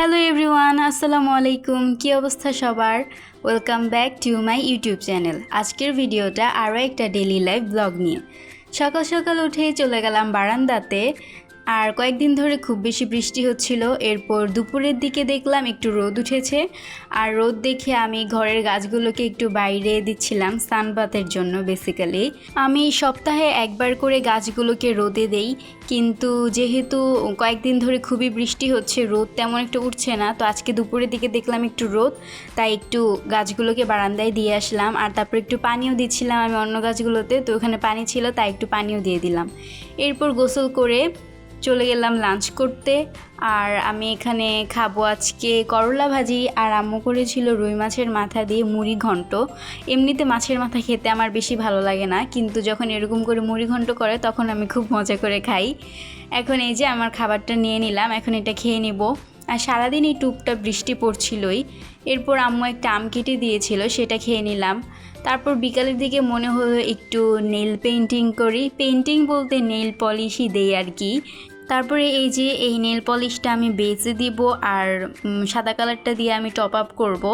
Hello everyone আসসালামু আলাইকুম কী অবস্থা সবার? Welcome back to my YouTube channel আজকের ভিডিওটা আরও একটা ডেলি লাইফ ব্লগ নিয়ে। সকাল সকাল উঠে চলে গেলাম বারান্দাতে। আর কয়েকদিন ধরে খুব বেশি বৃষ্টি হচ্ছিল। এরপর দুপুরের দিকে দেখলাম একটু রোদ উঠেছে। আর রোদ দেখে আমি ঘরের গাছগুলোকে একটু বাইরে দিচ্ছিলাম সানবাতের জন্য বেসিক্যালি আমি সপ্তাহে একবার করে গাছগুলোকে রোদে দেই, কিন্তু যেহেতু কয়েকদিন ধরে খুবই বৃষ্টি হচ্ছে, রোদ তেমন একটা উঠছে না, তো আজকে দুপুরের দিকে দেখলাম একটু রোদ, তাই একটু গাছগুলোকে বারান্দায় দিয়ে আসলাম। আর তারপর একটু পানিও দিচ্ছিলাম আমি অন্য গাছগুলোতে, তো ওখানে পানি ছিল, তাই একটু পানিও দিয়ে দিলাম। এরপর গোসল করে চলে গেলাম লাঞ্চ করতে। আর আমি এখানে খাব আজকে করলা ভাজি। আর আম্মু করেছিল রুই মাছের মাথা দিয়ে মুড়ি ঘন্ট। এমনিতে মাছের মাথা খেতে আমার বেশি ভালো লাগে না, কিন্তু যখন এরকম করে মুড়ি ঘন্ট করে, তখন আমি খুব মজা করে খাই। এখন এই যে আমার খাবারটা নিয়ে নিলাম, এখন এটা খেয়ে নেব। আর সারাদিন এই টুকটা বৃষ্টি পড়ছিলই। এরপর আম্মু একটা আম কেটে দিয়েছিল, সেটা খেয়ে নিলাম। তারপর বিকালের দিকে মনে হলো একটু নেল পেন্টিং করি। পেন্টিং বলতে নেল পলিশই দেই আর কি। তারপরে এই যে এই নেল পলিশটা আমি বেচে দিব আর সাদা কালারটা দিয়ে আমি টপ আপ করব।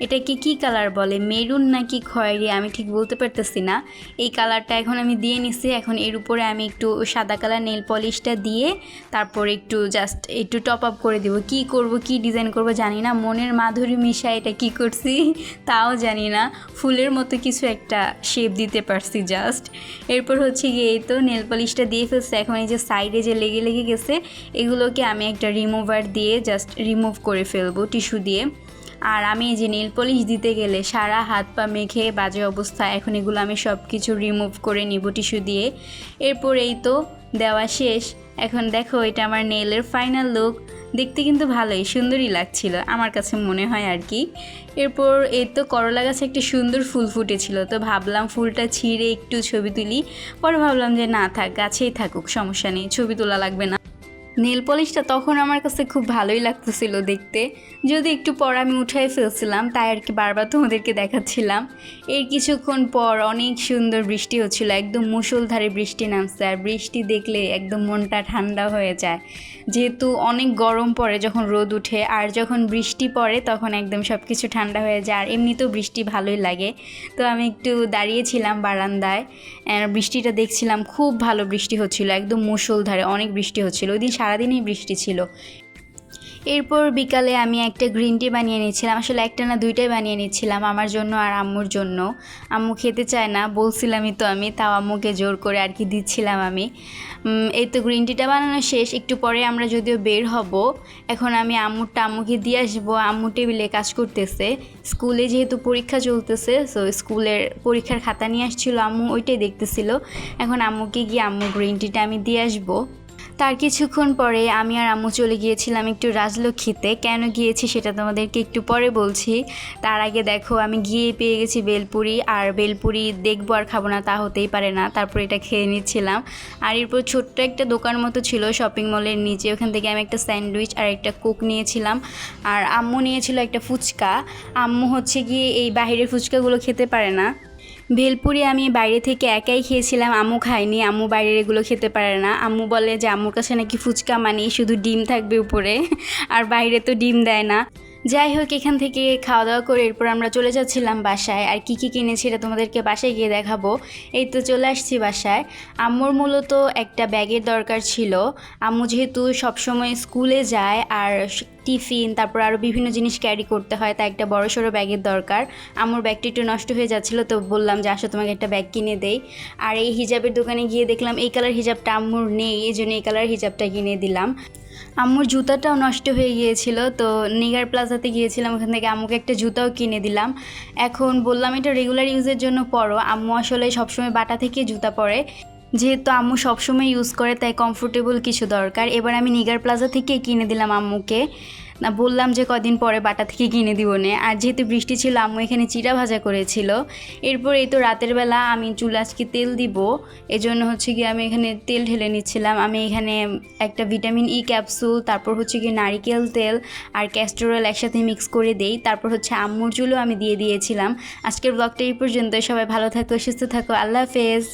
এটাকে কি কালার বলে? মেরুন নাকি খয়েরি? আমি ঠিক বলতে পারতেছি না। এই কালারটা এখন আমি দিয়ে নিছি। এখন এর উপরে আমি একটু সাদা কালার নেল পলিশটা দিয়ে তারপর একটু জাস্ট একটু টপ আপ করে দিব। কি করব, কি ডিজাইন করব জানি না। মনের মাধুরী মিশা এটা কি করছি? তাও জানি না। ফুলের মতো কিছু একটা শেপ দিতে পারছি জাস্ট এরপর হচ্ছে গিয়ে তো নেল পলিশটা দিয়ে ফেলছে। এখন এই যে সাইডে যে লেগে লেগে গেছে। এগুলোকে আমি একটা রিমুভার দিয়ে জাস্ট রিমুভ করে ফেলব টিস্যু দিয়ে। আর আমি এই যে নীল পলিশ দিতে গেলে সারা হাত পা মেখে বাজে অবস্থা, এখন এগুলো আমি সব কিছু রিমুভ করে নিব টিস্যু দিয়ে। এরপর এই তো দেওয়া শেষ। এখন দেখো এটা আমার নেলের ফাইনাল লুক দেখতে কিন্তু ভালোই, সুন্দরই লাগছিল আমার কাছে মনে হয় আর কি। এরপর এই তো করলা গাছে একটা সুন্দর ফুল ফুটেছিল, তো ভাবলাম ফুলটা ছিঁড়ে একটু ছবি তুলি। পরে ভাবলাম যে না থাক, গাছেই থাকুক, সমস্যা নেই, ছবি তোলা লাগবে না। নেল পলিশটা তখন আমার কাছে খুব ভালোই লাগতেছিল দেখতে। যদি একটু পর আমি উঠাই ফেলছিলাম, তাই আর কি বারবার তোমাদেরকে দেখাচ্ছিলাম। এর কিছুক্ষণ পর অনেক সুন্দর বৃষ্টি হচ্ছিল, একদম মুষলধারে বৃষ্টি নামছে, আর বৃষ্টি দেখলে একদম মনটা ঠান্ডা হয়ে যায়। যেহেতু অনেক গরম পড়ে যখন রোদ উঠে, আর যখন বৃষ্টি পড়ে তখন একদম সব কিছু ঠান্ডা হয়ে যায়, আর এমনিতেও বৃষ্টি ভালোই লাগে। তো আমি একটু দাঁড়িয়েছিলাম বারান্দায় বৃষ্টিটা দেখছিলাম, খুব ভালো বৃষ্টি হচ্ছিল, একদম মুষলধারে অনেক বৃষ্টি হচ্ছিল। ওই দিন সারাদিনই বৃষ্টি ছিল। এরপর বিকালে আমি একটা গ্রিন টি বানিয়ে নিচ্ছিলাম আসলে একটা না দুইটাই বানিয়ে নিচ্ছিলাম আমার জন্য আর আম্মুর জন্য। আম্মু খেতে চায় না, বলছিলামই তো আমি, তাও আম্মুকে জোর করে আর কি দিচ্ছিলাম আমি। এই তো গ্রিন টিটা বানানো শেষ, একটু পরে আমরা যদিও বের হব, এখন আমি আম্মুরটা আম্মুকে দিয়ে আসব। আম্মু টেবিলে কাজ করতেছে, স্কুলে যেহেতু পরীক্ষা চলতেছে সো স্কুলের পরীক্ষার খাতা নিয়ে আসছিল আম্মু, ওইটাই দেখতেছিল। এখন আম্মুকে গিয়ে আম্মু গ্রিন টিটা আমি দিয়ে আসব। তার কিছুক্ষণ পরে আমি আর আম্মু চলে গিয়েছিলাম একটু রাজলক্ষ্মীতে। কেন গিয়েছি সেটা তোমাদেরকে একটু পরে বলছি। তার আগে দেখো, আমি গিয়ে পেয়ে গেছি বেলপুরি, আর বেলপুরি দেখব আর খাব না, তা হতেই পারে না। তারপর এটা খেয়ে নিচ্ছিলাম। আর এরপর ছোট্ট একটা দোকান মতো ছিল শপিং মলের নিচে। ওখান থেকে আমি একটা স্যান্ডউইচ আর একটা কোক নিয়েছিলাম। আর আম্মু নিয়েছিল একটা ফুচকা। আম্মু হচ্ছে গিয়ে এই বাইরের ফুচকাগুলো খেতে পারে না। ভেলপুরি আমি বাইরে থেকে একাই খেয়েছিলাম। আম্মু খাইনি আম্মু বাইরের এগুলো খেতে পারে না। আম্মু বলে যে, আম্মুর কাছে নাকি ফুচকা মানে শুধু ডিম থাকবে উপরে। আর বাইরে তো ডিম দেয় না। যাই হোক, এখান থেকে খাওয়া দাওয়া করে এরপর আমরা চলে যাচ্ছিলাম বাসায়। আর কি কি কিনেছি এটা তোমাদেরকে বাসায় গিয়ে দেখাবো। এই তো চলে আসছি বাসায়। আম্মুর মূলত একটা ব্যাগের দরকার ছিল। আম্মু যেহেতু সবসময় স্কুলে যায় আর টিফিন, তারপর আরও বিভিন্ন জিনিস ক্যারি করতে হয় তা একটা বড় সড়ো ব্যাগের দরকার। আম্মুর ব্যাগটি একটু নষ্ট হয়ে যাচ্ছিল, তো বললাম যে, আসো, তোমাকে একটা ব্যাগ কিনে দেই। আর এই হিজাবের দোকানে গিয়ে দেখলাম এই কালার হিজাবটা আম্মুর নেই, এই জন্য এই কালার হিজাবটা কিনে দিলাম। আম্মুর জুতাটাও নষ্ট হয়ে গিয়েছিল, তো নিগার প্লাজাতে গিয়েছিলাম, ওখান থেকে আম্মুকে একটা জুতাও কিনে দিলাম। এখন বললাম, এটা রেগুলার ইউজের জন্য পরো। আম্মু আসলে সবসময় বাটা থেকে জুতা পরে। যেহেতু আম্মু সবসময় ইউজ করে, তাই কমফোর্টেবল কিছু দরকার। এবার আমি নিগার প্লাজা থেকে কিনে দিলাম আম্মুকে। না, বললাম যে কদিন পরে বাটা থেকে কিনে দিব নে। আর যেহেতু বৃষ্টি ছিল, আম্মু এখানে চিড়া ভাজা করেছিল। এরপর এই তো রাতের বেলা আমি চুল আজকে তেল দিব। এজন্য হচ্ছে গিয়ে আমি এখানে তেল ঢেলে নিচ্ছিলাম। আমি এখানে একটা ভিটামিন ই ক্যাপসুল, তারপর হচ্ছে গিয়ে নারিকেল তেল আর ক্যাস্টর অয়েল একসাথে মিক্স করে দেই। তারপর হচ্ছে আম্মুর চুলও আমি দিয়ে দিয়েছিলাম। আজকের ব্লগটা এই পর্যন্ত সবাই ভালো থাকো, সুস্থ থাকো। আল্লাহ হাফেজ।